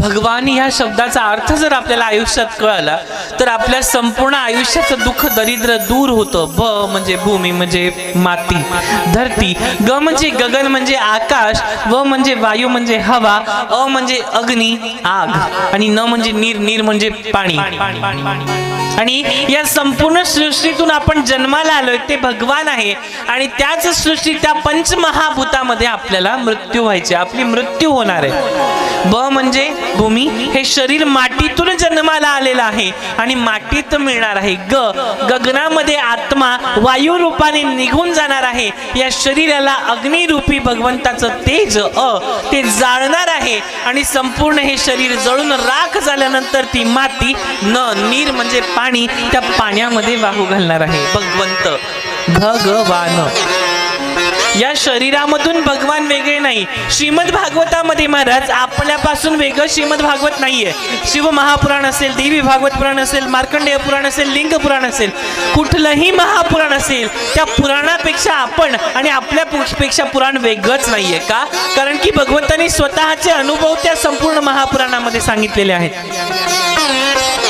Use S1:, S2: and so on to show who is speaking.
S1: भगवान या शब्दाचा अर्थ जर आपल्याला आयुष्यात कळाला तर आपल्या संपूर्ण आयुष्याचं दुःख दरिद्र दूर होतं. भ म्हणजे भूमी म्हणजे माती. धरती. ग म्हणजे गगन म्हणजे आकाश. व म्हणजे वायू म्हणजे हवा. अ म्हणजे अग्नी आग. आणि न म्हणजे नीर नीर म्हणजे पाणी. आणि या संपूर्ण सृष्टीतून आपण जन्माला आलोय ते भगवान आहे. आणि त्याच सृष्टी त्या पंचमहाभूतामध्ये आपल्याला मृत्यू व्हायचे आपली मृत्यू होणार आहे. ब म्हणजे भूमी हे शरीर मातीतून जन्माला आलेलं आहे आणि मातीत मिळणार आहे. ग गगनामध्ये आत्मा वायू रूपाने निघून जाणार आहे. या शरीराला अग्निरूपी भगवंताचं तेज अ ते जाळणार आहे आणि संपूर्ण हे शरीर जळून राख झाल्यानंतर ती माती न नीर म्हणजे पाणी त्या पाण्यामध्ये वाहू घालणार आहे. भगवंत भगवान या शरीरामधून भगवान वेगळे नाही. श्रीमद भागवतामध्ये महाराज आपल्यापासून वेगळं श्रीमद भागवत नाहीये. शिव महापुराण असेल देवी भागवत पुराण असेल मार्कंडेय पुराण असेल लिंग पुराण असेल कुठलंही महापुराण असेल त्या पुराणापेक्षा आपण आणि आपल्या पेक्षा पुराण वेगळंच नाहीये का? कारण की भगवंतांनी स्वतःचे अनुभव त्या संपूर्ण महापुराणामध्ये सांगितलेले आहेत.